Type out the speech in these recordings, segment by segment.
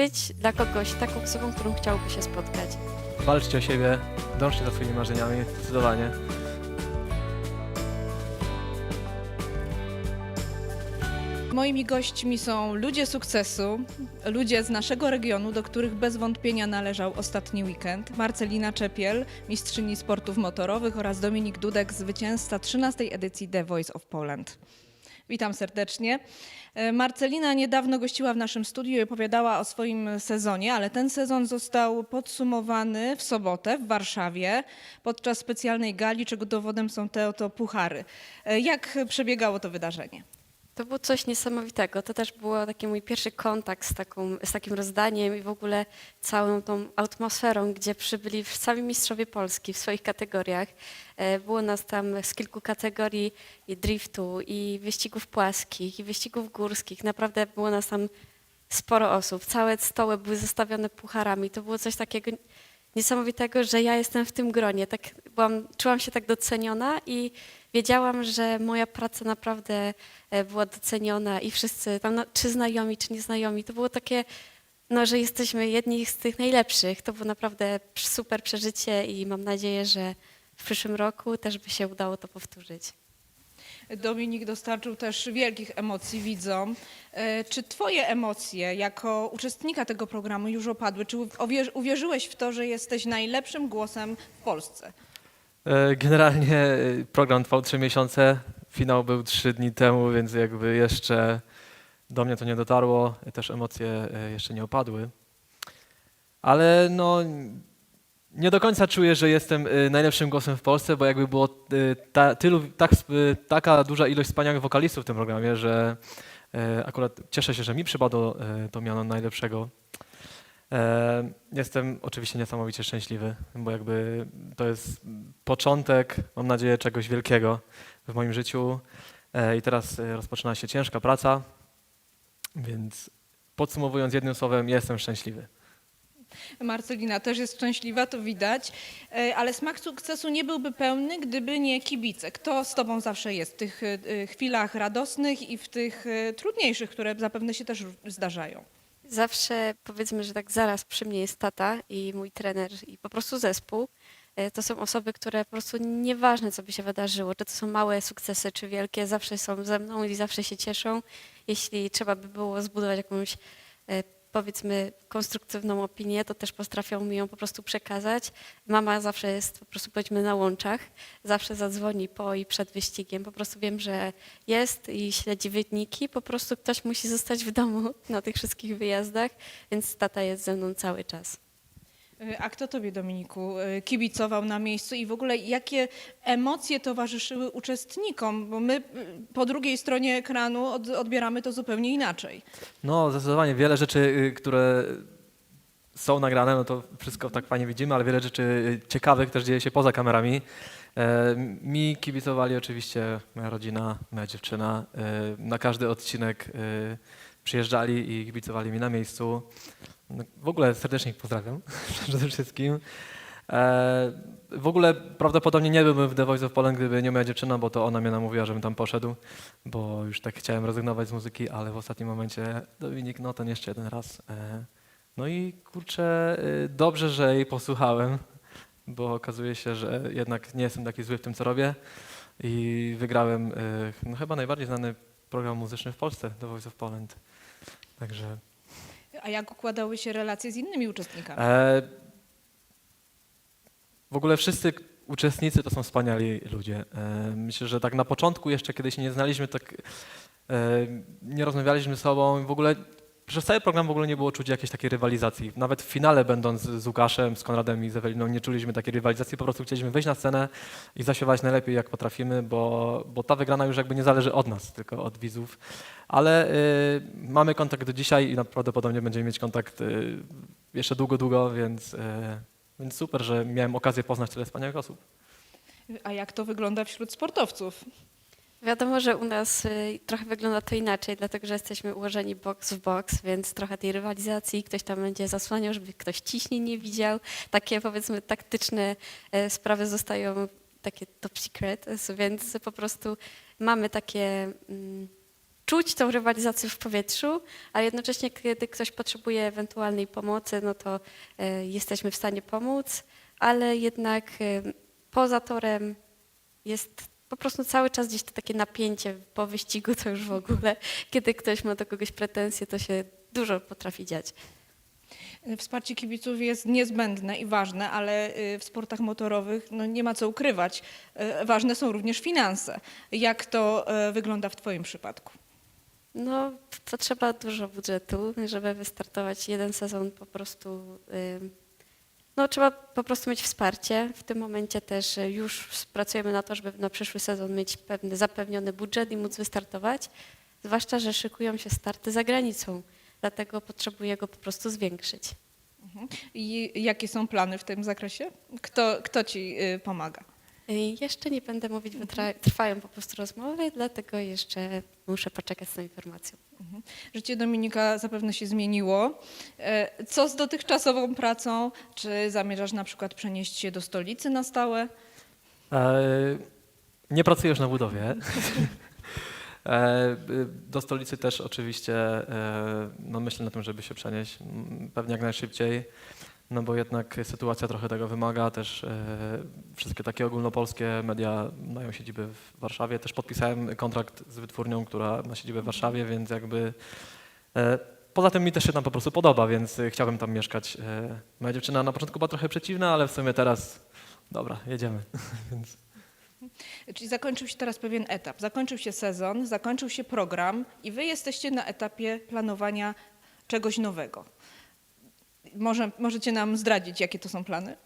być dla kogoś taką osobą, którą chciałby się spotkać. Walczcie o siebie, dążcie za swoimi marzeniami, zdecydowanie. Moimi gośćmi są ludzie sukcesu, ludzie z naszego regionu, do których bez wątpienia należał ostatni weekend. Marcelina Czepiel, mistrzyni sportów motorowych oraz Dominik Dudek, zwycięzca 13 edycji The Voice of Poland. Witam serdecznie. E, Marcelina niedawno gościła w naszym studiu i opowiadała o swoim sezonie, ale ten sezon został podsumowany w sobotę w Warszawie podczas specjalnej gali, czego dowodem są te oto puchary. E, Jak przebiegało to wydarzenie? To było coś niesamowitego. To też był taki mój pierwszy kontakt z, taką, z takim rozdaniem i w ogóle całą tą atmosferą, gdzie przybyli sami mistrzowie Polski w swoich kategoriach. E, Było nas tam z kilku kategorii i driftu, i wyścigów płaskich, i wyścigów górskich. Naprawdę było nas tam sporo osób. Całe stoły były zastawione pucharami. To było coś takiego niesamowitego, że ja jestem w tym gronie. Tak byłam, czułam się tak doceniona i wiedziałam, że moja praca naprawdę e, była doceniona i wszyscy tam, no, czy znajomi, czy nieznajomi, to było takie, no, że jesteśmy jedni z tych najlepszych. To było naprawdę super przeżycie i mam nadzieję, że w przyszłym roku też by się udało to powtórzyć. Dominik dostarczył też wielkich emocji widzom. E, Czy twoje emocje jako uczestnika tego programu już opadły? Czy uwierz- uwierzyłeś w to, że jesteś najlepszym głosem w Polsce? E, Generalnie e, program trwał 3 miesiące, finał był 3 dni temu, więc jakby jeszcze do mnie to nie dotarło, też emocje jeszcze nie opadły. Ale no, nie do końca czuję, że jestem e, najlepszym głosem w Polsce, bo jakby było e, ta, tylu, tak, sp- taka duża ilość wspaniałych wokalistów w tym programie, że akurat cieszę się, że mi przypadło to miano najlepszego. E, Jestem oczywiście niesamowicie szczęśliwy, bo jakby to jest początek, mam nadzieję, czegoś wielkiego w moim życiu. E, I teraz rozpoczyna się ciężka praca, więc podsumowując jednym słowem, jestem szczęśliwy. Marcelina też jest szczęśliwa, to widać, E, ale smak sukcesu nie byłby pełny, gdyby nie kibice. Kto z tobą zawsze jest w tych e, chwilach radosnych i w tych e, trudniejszych, które zapewne się też zdarzają? Zawsze powiedzmy, że tak zaraz przy mnie jest tata i mój trener i po prostu zespół. To są osoby, które po prostu nieważne, co by się wydarzyło, czy to są małe sukcesy, czy wielkie, zawsze są ze mną i zawsze się cieszą. Jeśli trzeba by było zbudować jakąś, powiedzmy, konstruktywną opinię, to też potrafią mi ją po prostu przekazać. Mama zawsze jest po prostu, powiedzmy, na łączach, zawsze zadzwoni po i przed wyścigiem. Po prostu wiem, że jest i śledzi wyniki. Po prostu ktoś musi zostać w domu na tych wszystkich wyjazdach, więc tata jest ze mną cały czas. E, A kto tobie, Dominiku, e, kibicował na miejscu i w ogóle jakie emocje towarzyszyły uczestnikom? Bo my e, po drugiej stronie ekranu od, odbieramy to zupełnie inaczej. No, zdecydowanie wiele rzeczy, które są nagrane, no to wszystko tak fajnie widzimy, ale wiele rzeczy ciekawych też dzieje się poza kamerami. Mi kibicowali oczywiście moja rodzina, moja dziewczyna. Na każdy odcinek przyjeżdżali i kibicowali mi na miejscu. No, W ogóle serdecznie ich pozdrawiam przede wszystkim. E, W ogóle prawdopodobnie nie byłbym w The Voice of Poland, gdyby nie moja dziewczyna, bo to ona mnie namówiła, żebym tam poszedł, bo już tak chciałem rezygnować z muzyki, ale w ostatnim momencie Dominik, no ten jeszcze jeden raz. E, No i kurczę, y, dobrze, że jej posłuchałem, bo okazuje się, że jednak nie jestem taki zły w tym, co robię i wygrałem no, chyba najbardziej znany program muzyczny w Polsce, The Voice of Poland. Także A jak układały się relacje z innymi uczestnikami? E, w ogóle wszyscy uczestnicy to są wspaniali ludzie. E, myślę, że tak na początku jeszcze, kiedy się nie znaliśmy, tak e, nie rozmawialiśmy z sobą. W ogóle przez cały program w ogóle nie było czuć jakiejś takiej rywalizacji. Nawet w finale będąc z Łukaszem, z Konradem i z Eweliną nie czuliśmy takiej rywalizacji. Po prostu chcieliśmy wejść na scenę i zaśpiewać najlepiej jak potrafimy, bo, bo ta wygrana już jakby nie zależy od nas, tylko od widzów. Ale y, mamy kontakt do dzisiaj i prawdopodobnie będziemy mieć kontakt y, jeszcze długo, długo, więc, y, więc super, że miałem okazję poznać tyle wspaniałych osób. A jak to wygląda wśród sportowców? Wiadomo, że u nas y, trochę wygląda to inaczej, dlatego że jesteśmy ułożeni box w box, więc trochę tej rywalizacji, ktoś tam będzie zasłaniał, żeby ktoś ciśnie nie widział. Takie powiedzmy taktyczne e, sprawy zostają takie top secret, więc po prostu mamy takie mm, czuć tą rywalizację w powietrzu, a jednocześnie, kiedy ktoś potrzebuje ewentualnej pomocy, no to e, jesteśmy w stanie pomóc, ale jednak e, poza torem jest po prostu cały czas gdzieś to takie napięcie po wyścigu, to już w ogóle, kiedy ktoś ma do kogoś pretensje, to się dużo potrafi dziać. Wsparcie kibiców jest niezbędne i ważne, ale y, w sportach motorowych no, nie ma co ukrywać. Y, Ważne są również finanse. Jak to wygląda w Twoim przypadku? No, potrzeba dużo budżetu, żeby wystartować jeden sezon po prostu. ym, No, trzeba po prostu mieć wsparcie. W tym momencie też y, już pracujemy na to, żeby na przyszły sezon mieć pewny zapewniony budżet i móc wystartować. Zwłaszcza, że szykują się starty za granicą, dlatego potrzebuję go po prostu zwiększyć. I jakie są plany w tym zakresie? Kto, kto Ci y, pomaga? Y, Jeszcze nie będę mówić, bo trwają po prostu rozmowy, dlatego jeszcze muszę poczekać z tą informacją. Życie Dominika zapewne się zmieniło. E, Co z dotychczasową pracą? Czy zamierzasz na przykład przenieść się do stolicy na stałe? E, nie pracuję już na budowie. E, Do stolicy też oczywiście e, no myślę na tym, żeby się przenieść pewnie jak najszybciej, no bo jednak sytuacja trochę tego wymaga. Też e, wszystkie takie ogólnopolskie media mają siedzibę w Warszawie. Też podpisałem kontrakt z wytwórnią, która ma siedzibę w Warszawie, więc jakby e, poza tym mi też się tam po prostu podoba, więc chciałbym tam mieszkać. E, Moja dziewczyna na początku była trochę przeciwna, ale w sumie teraz dobra, jedziemy. Czyli zakończył się teraz pewien etap. Zakończył się sezon, zakończył się program i wy jesteście na etapie planowania czegoś nowego. Może, możecie nam zdradzić, jakie to są plany?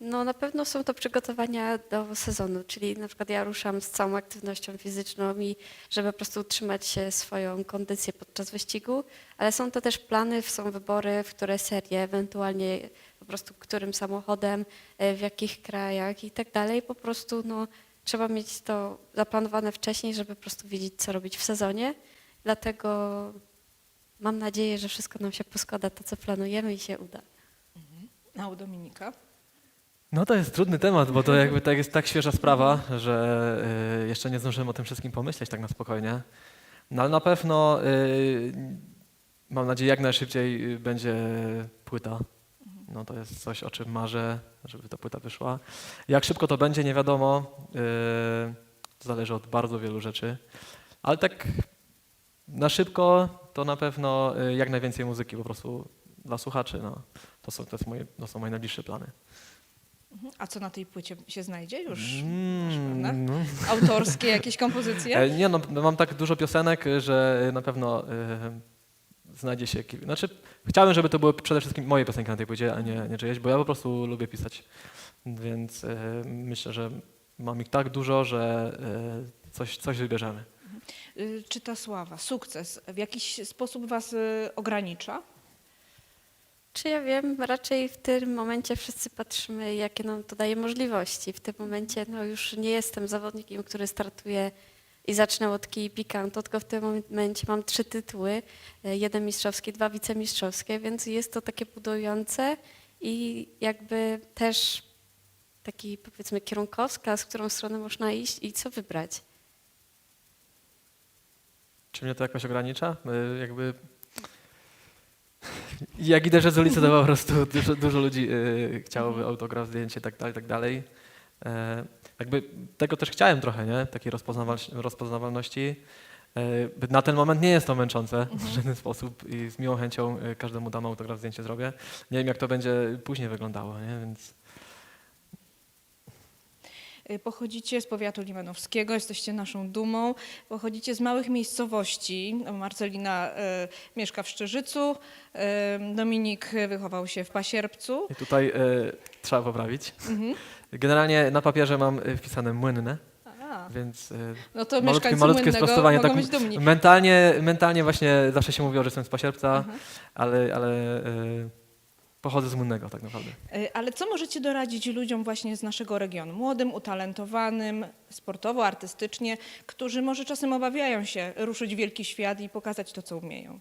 No na pewno są to przygotowania do sezonu, czyli na przykład ja ruszam z całą aktywnością fizyczną i żeby po prostu utrzymać swoją kondycję podczas wyścigu, ale są to też plany, są wybory, w które serie, ewentualnie po prostu którym samochodem, e, w jakich krajach i tak dalej. Po prostu no, trzeba mieć to zaplanowane wcześniej, żeby po prostu wiedzieć, co robić w sezonie. Dlatego mam nadzieję, że wszystko nam się poskłada, to co planujemy i się uda. A u Dominika? No to jest trudny temat, bo to jakby tak jest tak świeża sprawa, że y, jeszcze nie zdążyłem o tym wszystkim pomyśleć tak na spokojnie. No ale na pewno y, mam nadzieję jak najszybciej y, będzie płyta. No to jest coś, o czym marzę, żeby ta płyta wyszła. Jak szybko to będzie, nie wiadomo. Y, to zależy od bardzo wielu rzeczy. Ale tak na szybko to na pewno y, jak najwięcej muzyki po prostu dla słuchaczy. No. To, są, to, moje, to są moje najbliższe plany. Mhm. A co na tej płycie się znajdzie już? Mm, no. Autorskie jakieś kompozycje? E, Nie no, mam tak dużo piosenek, że na pewno e, znajdzie się. Znaczy, chciałem, żeby to były przede wszystkim moje piosenki na tej płycie, a nie, nie czyjeś, bo ja po prostu lubię pisać. Więc e, myślę, że mam ich tak dużo, że e, coś, coś wybierzemy. Y, Czy ta sława, sukces w jakiś sposób was y, ogranicza? Czy ja wiem, raczej w tym momencie wszyscy patrzymy, jakie nam to daje możliwości. W tym momencie no, już nie jestem zawodnikiem, który startuje i zacznę od kij pikanto, tylko w tym momencie mam trzy tytuły, e, jeden mistrzowski, dwa wicemistrzowskie, więc jest to takie budujące i jakby też taki powiedzmy kierunkowskaz, w którą stronę można iść i co wybrać. Czy mnie to jakoś ogranicza? E, Jakby. Jak idę z ulicy, to po prostu dużo, dużo ludzi e, chciałoby autograf, zdjęcie, tak dalej, tak dalej. E, jakby tego też chciałem trochę, nie? Takiej rozpoznawal- rozpoznawalności. E, na ten moment nie jest to męczące w żaden sposób i z miłą chęcią e, każdemu dam autograf, zdjęcie zrobię. Nie wiem, jak to będzie później wyglądało, nie? Więc Y, Pochodzicie z powiatu limanowskiego, jesteście naszą dumą. Pochodzicie z małych miejscowości. Marcelina y, mieszka w Szczerzycu, y, Dominik wychował się w Pasierbcu. i tutaj e, trzeba poprawić. Mhm. Generalnie na papierze mam e, wpisane młynne, A, więc e, no to malutkie, mieszkańcy malutkie Młynnego sprostowanie. mogą Tak, być dumni. mentalnie, mentalnie właśnie zawsze się mówiło, że jestem z Pasierbca, Aha. ale, ale e, pochodzę z Młynnego tak naprawdę. Y, Ale co możecie doradzić ludziom właśnie z naszego regionu? Młodym, utalentowanym, sportowo, artystycznie, którzy może czasem obawiają się ruszyć w wielki świat i pokazać to, co umieją.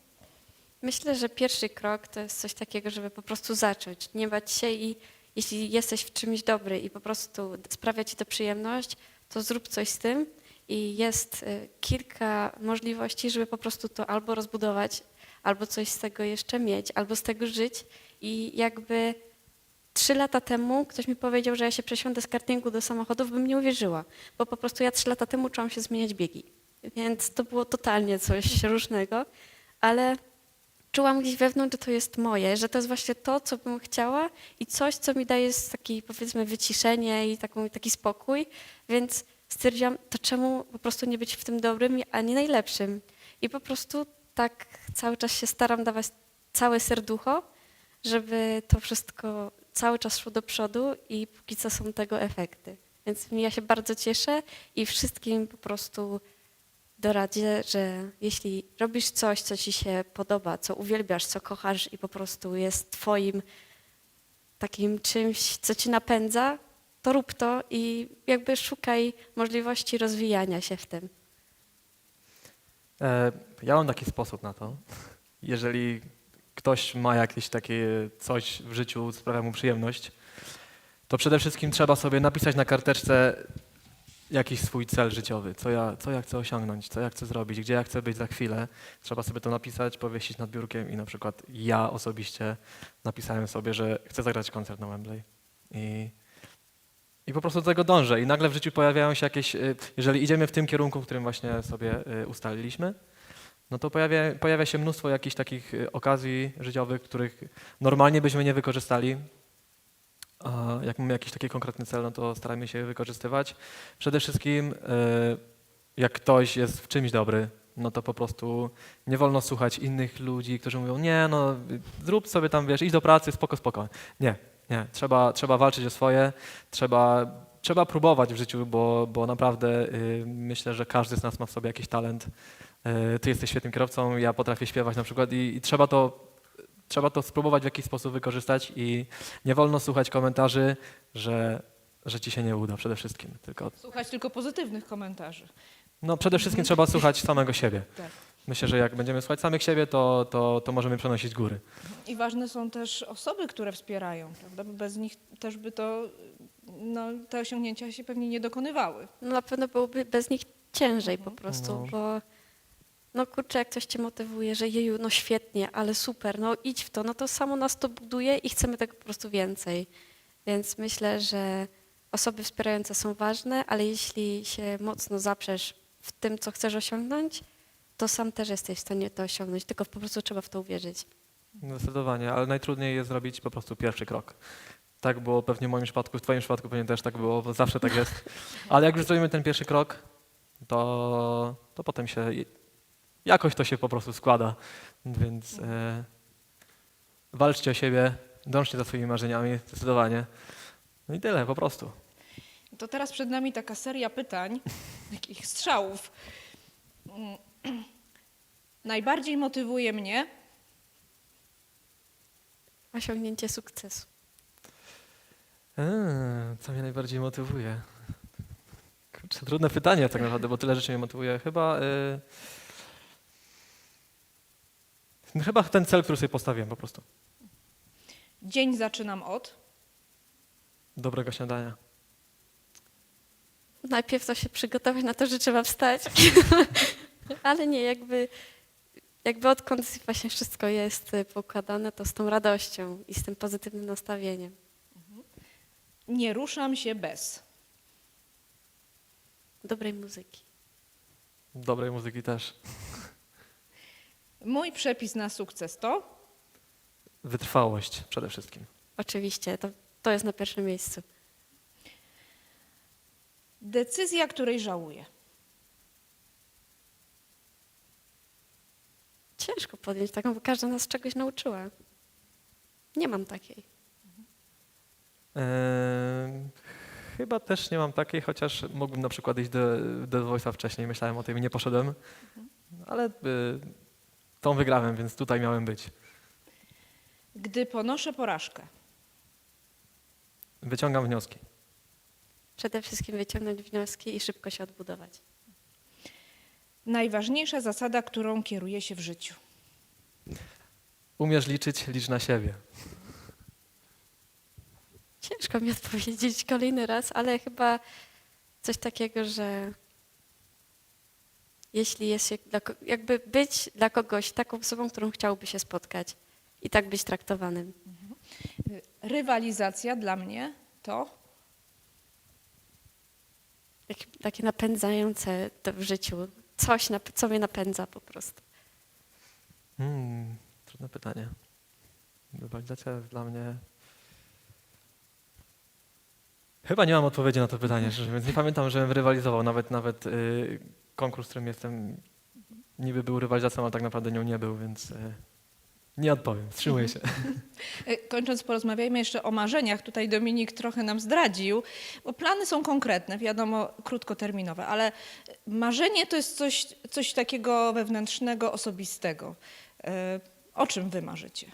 Myślę, że pierwszy krok to jest coś takiego, żeby po prostu zacząć, nie bać się i jeśli jesteś w czymś dobry i po prostu sprawia ci to przyjemność, to zrób coś z tym i jest y, kilka możliwości, żeby po prostu to albo rozbudować, albo coś z tego jeszcze mieć, albo z tego żyć i jakby trzy lata temu ktoś mi powiedział, że ja się przesiądę z kartingu do samochodów, bym nie uwierzyła, bo po prostu ja trzy lata temu uczyłam się zmieniać biegi, więc to było totalnie coś różnego, ale czułam gdzieś wewnątrz, że to jest moje, że to jest właśnie to, co bym chciała i coś, co mi daje taki, powiedzmy, wyciszenie i taki spokój, więc stwierdziłam, to czemu po prostu nie być w tym dobrym, a nie najlepszym. I po prostu tak cały czas się staram dawać całe serducho, żeby to wszystko cały czas szło do przodu i póki co są tego efekty. Więc ja się bardzo cieszę i wszystkim po prostu doradzę, że jeśli robisz coś, co ci się podoba, co uwielbiasz, co kochasz i po prostu jest twoim takim czymś, co ci napędza, to rób to i jakby szukaj możliwości rozwijania się w tym. E, Ja mam taki sposób na to. Jeżeli ktoś ma jakieś takie coś w życiu, sprawia mu przyjemność, to przede wszystkim trzeba sobie napisać na karteczce jakiś swój cel życiowy, co ja, co ja chcę osiągnąć, co ja chcę zrobić, gdzie ja chcę być za chwilę. Trzeba sobie to napisać, powiesić nad biurkiem i na przykład ja osobiście napisałem sobie, że chcę zagrać koncert na Wembley. I, i po prostu do tego dążę. I nagle w życiu pojawiają się jakieś, y, jeżeli idziemy w tym kierunku, w którym właśnie sobie y, ustaliliśmy, no to pojawia, pojawia się mnóstwo jakichś takich y, okazji życiowych, których normalnie byśmy nie wykorzystali. A jak mamy jakiś taki konkretny cel, no to staramy się wykorzystywać. Przede wszystkim, y, jak ktoś jest w czymś dobry, no to po prostu nie wolno słuchać innych ludzi, którzy mówią, nie, no zrób sobie tam, wiesz, idź do pracy, spoko, spoko. Nie, nie, trzeba, trzeba walczyć o swoje, trzeba, trzeba próbować w życiu, bo, bo naprawdę y, myślę, że każdy z nas ma w sobie jakiś talent. Y, ty jesteś świetnym kierowcą, ja potrafię śpiewać na przykład i, i trzeba to trzeba to spróbować w jakiś sposób wykorzystać i nie wolno słuchać komentarzy, że, że ci się nie uda przede wszystkim. Tylko, Słuchać tylko pozytywnych komentarzy. no przede wszystkim trzeba słuchać samego siebie. Tak. Myślę, że jak będziemy słuchać samych siebie, to, to, to możemy przenosić góry. I ważne są też osoby, które wspierają, prawda? Bo bez nich też by to, no, te osiągnięcia się pewnie nie dokonywały. No na pewno byłoby bez nich ciężej po prostu, No. bo no kurczę, jak ktoś cię motywuje, że jeju, no świetnie, ale super, no idź w to, no to samo nas to buduje i chcemy tego po prostu więcej. Więc myślę, że osoby wspierające są ważne, ale jeśli się mocno zaprzesz w tym, co chcesz osiągnąć, to sam też jesteś w stanie to osiągnąć, tylko po prostu trzeba w to uwierzyć. Zdecydowanie, ale najtrudniej jest zrobić po prostu pierwszy krok. Tak było pewnie w moim przypadku, w twoim przypadku pewnie też tak było, bo zawsze tak jest. Ale jak już zrobimy ten pierwszy krok, to, to potem się, jakoś to się po prostu składa. Więc e, walczcie o siebie, dążcie za swoimi marzeniami, zdecydowanie. No i tyle, po prostu. To teraz przed nami taka seria pytań, takich strzałów. Mm. Najbardziej motywuje mnie Osiągnięcie sukcesu. Eee, co mnie najbardziej motywuje? Kurczę, trudne pytanie tak naprawdę, bo tyle rzeczy mnie motywuje. Chyba, y, no chyba ten cel, który sobie postawiłem po prostu. dzień zaczynam od. Dobrego śniadania. Najpierw to się przygotować na to, że trzeba wstać, ale nie, jakby, jakby odkąd właśnie wszystko jest y, poukładane, to z tą radością i z tym pozytywnym nastawieniem. Nie ruszam się bez. Dobrej muzyki. Dobrej muzyki też. Mój przepis na sukces to Wytrwałość przede wszystkim. Oczywiście, to, to jest na pierwszym miejscu. decyzja, której żałuję. Ciężko podjąć taką, bo każda nas czegoś nauczyła. Nie mam takiej. Eee, chyba też nie mam takiej, chociaż mógłbym na przykład iść do, do Voice'a wcześniej, myślałem o tym i nie poszedłem. Ale y, tą wygrałem, więc tutaj miałem być. Gdy ponoszę porażkę. Wyciągam wnioski. Przede wszystkim wyciągnąć wnioski i szybko się odbudować. Najważniejsza zasada, którą kieruję się w życiu. Umiesz liczyć, licz na siebie. Ciężko mi odpowiedzieć kolejny raz, ale chyba coś takiego, że jeśli jest się dla, jakby być dla kogoś taką osobą, którą chciałby się spotkać i tak być traktowanym. Rywalizacja dla mnie to Jak, takie napędzające to w życiu. Coś, nap- co mnie napędza po prostu. Hmm, trudne pytanie. Rywalizacja dla mnie... Chyba nie mam odpowiedzi na to pytanie, szczerze mówiąc. Nie pamiętam, żebym rywalizował. Nawet, nawet y, konkurs, w którym jestem, niby był rywalizacją, ale tak naprawdę nią nie był, więc y, nie odpowiem. Wstrzymuję się. E, Kończąc, porozmawiajmy jeszcze o marzeniach. Tutaj Dominik trochę nam zdradził, bo plany są konkretne, wiadomo, krótkoterminowe, ale marzenie to jest coś, coś takiego wewnętrznego, osobistego. E, O czym wy marzycie?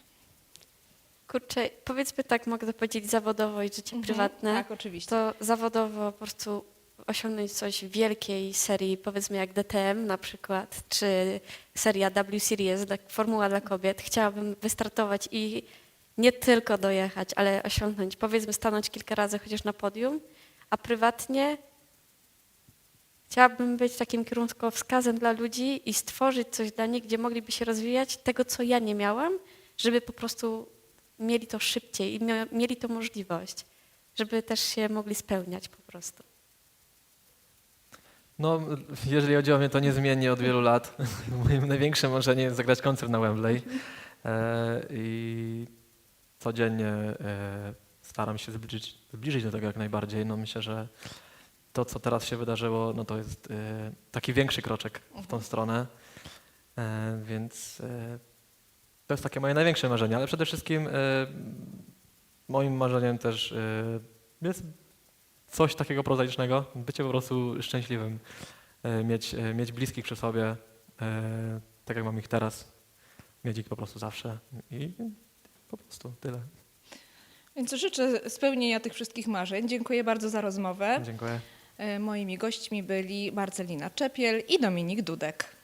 Kurczę, powiedzmy tak, mogę to powiedzieć zawodowo i życie prywatne. Tak, oczywiście. To zawodowo po prostu osiągnąć coś w wielkiej serii, powiedzmy jak DTM na przykład, czy seria W Series, Formuła dla kobiet. Chciałabym wystartować i nie tylko dojechać, ale osiągnąć, powiedzmy stanąć kilka razy chociaż na podium, a prywatnie chciałabym być takim kierunkowskazem dla ludzi i stworzyć coś dla nich, gdzie mogliby się rozwijać tego, co ja nie miałam, żeby po prostu mieli to szybciej i mieli to możliwość, żeby też się mogli spełniać po prostu. No, jeżeli chodzi o mnie, to niezmiennie od wielu lat. Moim największym marzeniem jest zagrać koncert na Wembley. E, I codziennie e, staram się zbliżyć, zbliżyć do tego jak najbardziej. No, myślę, że to, co teraz się wydarzyło, no, to jest e, taki większy kroczek w tą stronę. E, więc e, to jest takie moje największe marzenie, ale przede wszystkim e, moim marzeniem też jest coś takiego prozaicznego, bycie po prostu szczęśliwym, e, mieć, e, mieć bliskich przy sobie, e, tak jak mam ich teraz, mieć ich po prostu zawsze i po prostu tyle. Więc życzę spełnienia tych wszystkich marzeń. Dziękuję bardzo za rozmowę. Dziękuję. Moimi gośćmi byli Marcelina Czepiel i Dominik Dudek.